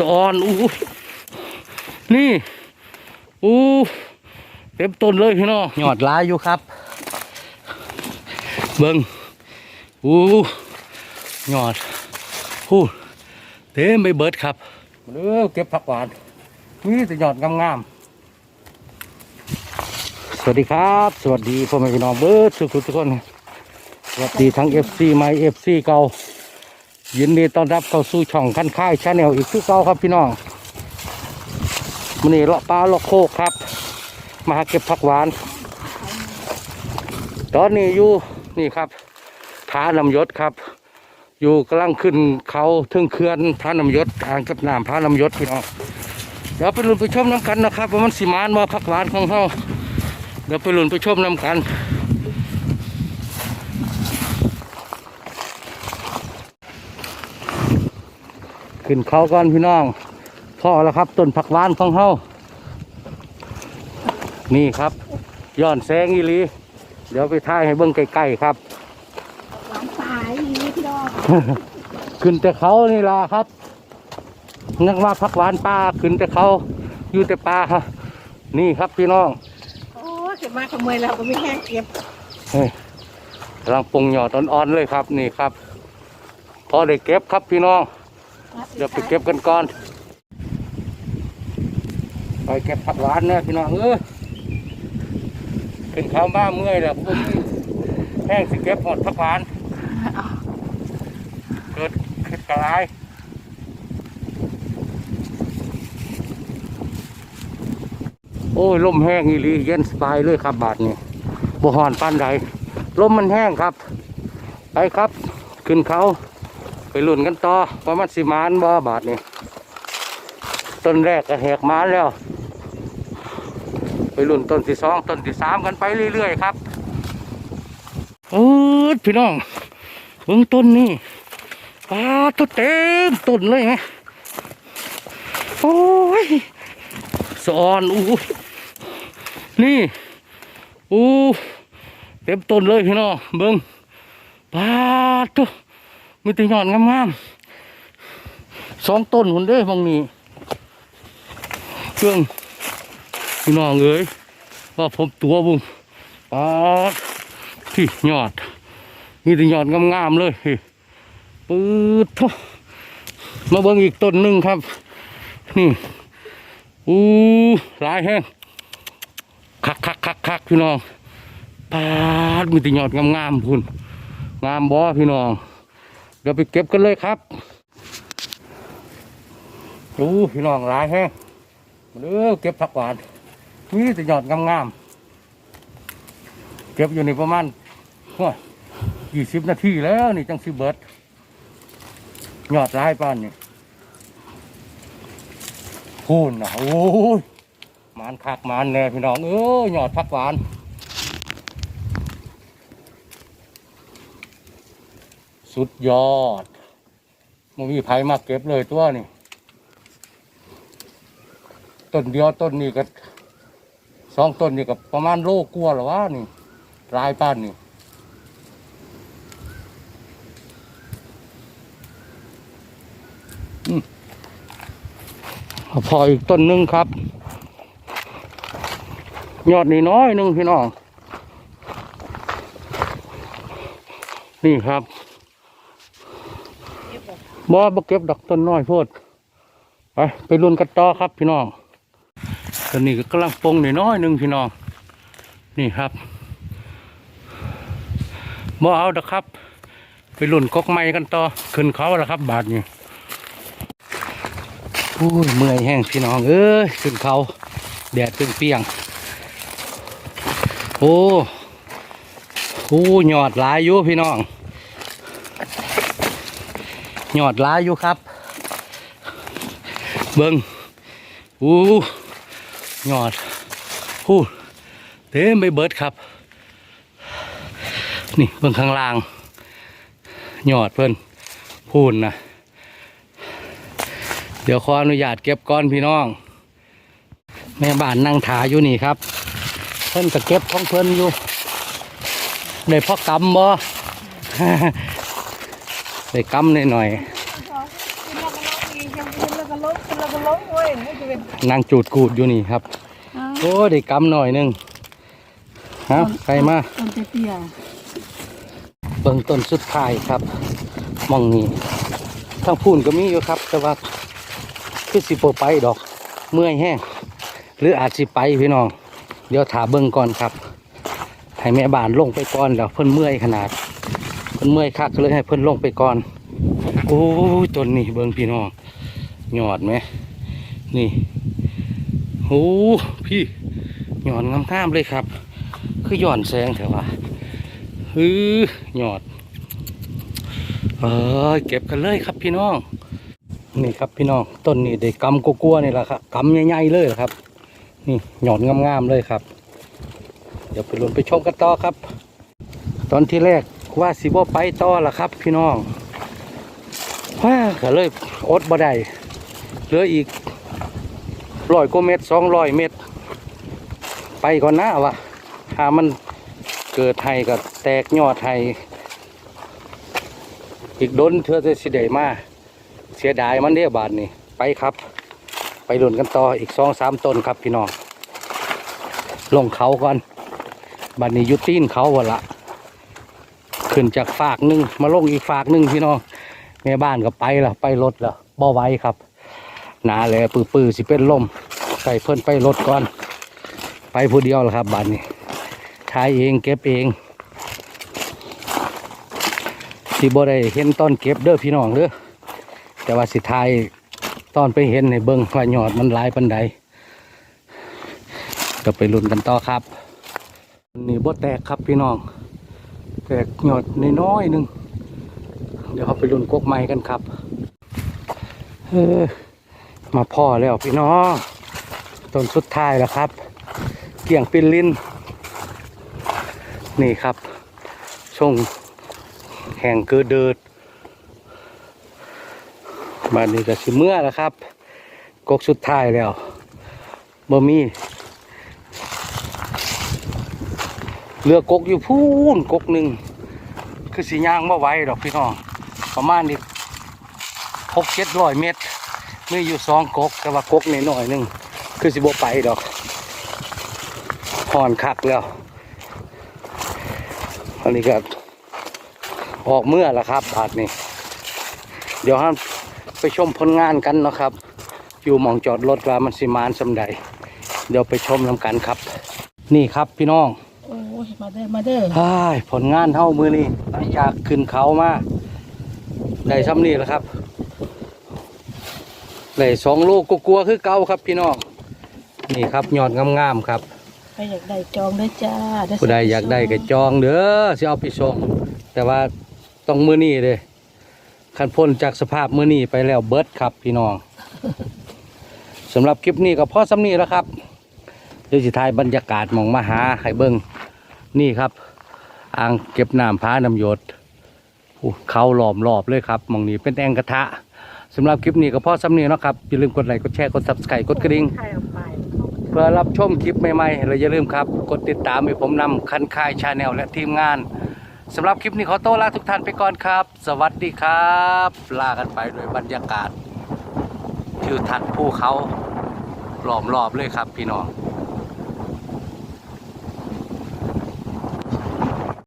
สอนอู้นี่อู้เต็มต้นเลยพี่น้องหยอดหลายอยู่ครับ เบิงอู้หยอดพูดเต็มไปเบิดครับเร็วเก็บผักหวานนี่แต่หยอดงามๆสวัสดีครับ สวัสดีพ่อแม่พี่น้องเบิร์ดทุกคนทุกคนสวัสดีทั้ง FC ใหม่ FC เก่า ยินดีต้อนรับเข้าสู่ช่องคันค่ายชาแนลอีกคือเก่าครับพี่น้องมันนี่เลาะปลาเลาะโคกครับ มาหาเก็บผักหวาน ตอนนี้อยู่นี่ครับผานำยศครับ อยู่กำลังขึ้นเขาทึ่งเขื่อนพระนำยศอ่างกับน้ำพระนำยศพี่น้องเดี๋ยวไปลุ้นไปชมน้ำกันนะครับว่ามันสิมานมาผักหวานของเขาเดี๋ยวไปลุ้นไปชมน้ำกัน ขึ้นเขาก่อนพี่น้องพ่อแล้วครับต้นผักหวานของเฮานี่ครับย้อนแสงอีหลี เดี๋ยวไปถ่ายให้เบิ่งใกล้ๆครับ หวานสายนี่พี่ดอกขึ้นแต่เขานี่ล่ะครับนึกว่าผักหวานป่าขึ้นแต่เขาอยู่แต่ป่าครับนี่ครับพี่น้องโอ้เก็บมาขโมยแล้วก็ไม่แห้งเก็บเฮ้ยกำลังปรุงหยอดอ่อนๆเลยครับ นี่ครับ พอได้เก็บครับพี่น้อง เดี๋ยวไปเก็บกันก่อนไปเก็บผักหวานเนี่ยพี่น้องเออขึ้นเขาบ้าเมื่อยแล้วพวกนี้แห้งสิเก็บหมดผักหวานเกิดขึ้นกระไรโอ้ยลมแห้งอีหลีเย็นสบายเลยครับบาทนี้บ่หอนปานใดลมมันแห้งครับ ไปครับ ขึ้นเขา ไปลุ่นกันต่อว่ามันสิมานบ่บาทนี้ต้นแรกก็แหกมานแล้ว ไปลุ่นต้นที่สองต้นที่สามกันไปเรื่อยๆครับเออพี่น้องเบิ่งต้นนี่ปลาตัวเต็มต้นเลยไงโอ้ยสอนอู้นี่อู้เต็มต้นเลยพี่น้องเบิ่งปลาตัว มีแต่หยอดงามๆสองต้นคนเด้บางนี้เครื่องพี่น้องเอ้ยว่าผมตัวบุ้งปาดที่หยอดมีแต่หยอดงามๆเลยเฮ้ยปื๊ดทุมาเบิ่งอีกต้นหนึ่งครับ นี่อู้หลายแห้งคักคักคักคักพี่น้องปาดมีแต่หยอดงามๆพุ่นงามบ่พี่น้อง เดี๋ยวไปเก็บกันเลยครับดูพี่น้องหลายแฮะเร็วเก็บผักหวานนี่แต่ยอดงามๆเก็บอยู่ในประมาณยี่สิบนาทีแล้วนี่จังสิเบิร์ดยอดลายป้านนี่พูนนะโอ้ยมานคักมานแน่พี่น้องเออยอดผักหวาน สุดยอดมันมีไผมาเก็บเลยตัวนี่ ต้นเดียวต้นนี้ก็สองต้นนี่ก็ประมาณโลกลัวหรอวะนี่ลายป้านนี่พออีกต้นหนึงครับ ยอดนี่น้อยหนึงพี่น้อง นี่ครับ บ่บ่เก็บดอกต้นน้อยโพดไปไปรุ่นกันต่อครับพี่น้องตอนนี้ก็กำลังปรุงนิดน้อยหนึ่งพี่น้อง นี่ครับบ่เอาดอกครับ ไปรุ่นกกไม้กันต่อขึ้นเขาแล้วครับ บาทนี้โอ้ยเมื่อยแห้งพี่น้องเอ้ยขึ้นเขาแดดเปรี้ยงโอ้โอ้หยอดหลายอยู่พี่น้อง หยอดหลายอยู่ครับ เบิงโอ้หยอดพูดเต็มไปเบิดครับ นี่เบิ่งข้างล่างหยอดเพิ่นพูนนะเดี๋ยวขออนุญาตเก็บก้อนพี่น้อง แม่บ้านนั่งถาอยู่นี่ครับ เพิ่นก็เก็บของเพิ่นอยู่ได้พ่อกำบ่ ได้กำหน่อยหน่อยกินแล้วก็ล้มกินแล้วก็ล้มกินแล้วก็ล้มเว้ยนี่จะเป็นๆนั่งจูดกูดอยู่นี่ครับ โอ้ได้กำหน่อยหนึงฮะใครมาต้นเตี้ยเบิ่งต้นสุดท้ายครับหมองนี้ทั้งพูนก็มีอยู่ครับ แต่ว่าคือสิโปไปดอก เมื่อยแห้งหรืออาจสิไปพี่น้อง เดี๋ยวถาเบิ่งก่อนครับ ให้แม่บ้านลงไปก่อนแล้วเพิ่นเมื่อยขนาดเพิ่นเมื่อยคักก็เลยให้เพิ่นลงไปก่อน โอ้ยต้นนี้เบิ่งพี่น้องหยอดไหม นี่โอ้พี่หยอดงามๆเลยครับ คือหย่อนแสงเถอะวะฮือหยอดเออเก็บกันเลยครับพี่น้อง นี่ครับพี่น้องต้นนี้ได้กำกลัวๆนี่แหละครับกำใหญ่ๆเลยครับ นี่หยอดงามๆเลยครับ เดี๋ยวไปลุ้นไปชมกันต่อครับ ตอนที่แรก ว่าสิบ่ไปต่อละครับ พี่น้องว้าก็เลยอดบ่ได้เหลืออีกร้อยกว่าเมตรสองร้อยเมตรไปก่อนน้าวะหามันเกิดไห้ก็แตกยอดไห้อีกดนเธอจะสิเดมาเสียดายมันเด้บาทนี่ไปครับ ไปหลุนกันต่ออีกสองสามต้นครับพี่น้องลงเขาก่อนบาทนี้ยุตีนเขาวะละ ขึ้นจากฝากหนึ่งมาลงอีกฝากหนึ่งพี่น้องแม่บ้านก็ไปละไปรถละบ่ไว้ครับหนาเลยปื้อๆสิเป็นลมใส่เพิ่นไปรถก่อน ไปผู้เดียวละครับบ้าทนี้ทายเองเก็บเองสิบ่ได้เห็นตอนเก็บเด้อพี่น้องเด้อแต่ว่าสิทายตอนไปเห็นในเบิ้งว่าหยอดมันลายปันใดก็ไปลุ้นกันต่อครับนี่บ่แตกครับพี่น้อง แตกหยอดน้อยๆนึง เดี๋ยวเขาไปลุนกกไม้กันครับ เออ มาพ่อแล้วพี่น้องต้นสุดท้ายแล้วครับ เกี่ยงปินลินนี่ครับ ช่วงแห่งเกิดเดิดบ้านนี้ก็สิเมื่อแล้วครับ กกสุดท้ายแล้วบ่มี เรือกกอยู่พูนกกหนึ่งคือสีย่างมาไหวดอกพี่น้องประมาณนี้หกเจ็ดร้อยเมตรมีอยู่สองกกแต่ว่ากกนี่หน่อยหนึ่งคือสิบไปดอกหอนคักแล้วอันนี้ก็ออกเมื่อล้วครับบาทนี้ เดี๋ยวห้ามไปชมผลงานกันนะครับ อยู่มองจอดรถว่ามันสิมานสำใด เดี๋ยวไปชมนำกันครับ นี่ครับพี่น้อง ยมาเด้อมาเด้ออ้ายผลงานเท่ามือนี่หลังจากขึ้นเขามาได้ซ้ำนี่แหล้วครับได้สองลูกกลัวๆคือเก่าครับพี่น้องนี่ครับยอดงามๆครับใครอยากได้จองได้จ้าผู้ใดอยากได้ก็จองเด้อสิเอาไปส่งแต่ว่าต้องมือนี้เลยคันพ้นจากสภาพมือนี้ไปแล้วเบิดครับพี่น้องสำหรับคลิปนี้ก็พอสำนี้แล้วครับเดี๋ยวสิทายบรรยากาศหมองมาหาให้เบิ้ง นี่ครับอ่างเก็บน้ำพาน้ำหยดเขาหลอมรอบเลยครับมองนี้เป็นแองกระทะสำหรับคลิปนี้ก็พอสำนี้นะครับอย่าลืมกดไลค์กดแชร์กด subscribe กดกระดิ่งเพื่อรับชมคลิปใหม่ๆเราอย่าลืมครับ กดติดตามให้ผมนำคันคายชาแนลและทีมงานสำหรับคลิปนี้ขอโต้ลาทุกท่านไปก่อนครับ สวัสดีครับ ลากันไปด้วยบรรยากาศทิวทัศน์ภูเขาหลอมรอบเลยครับพี่น้อง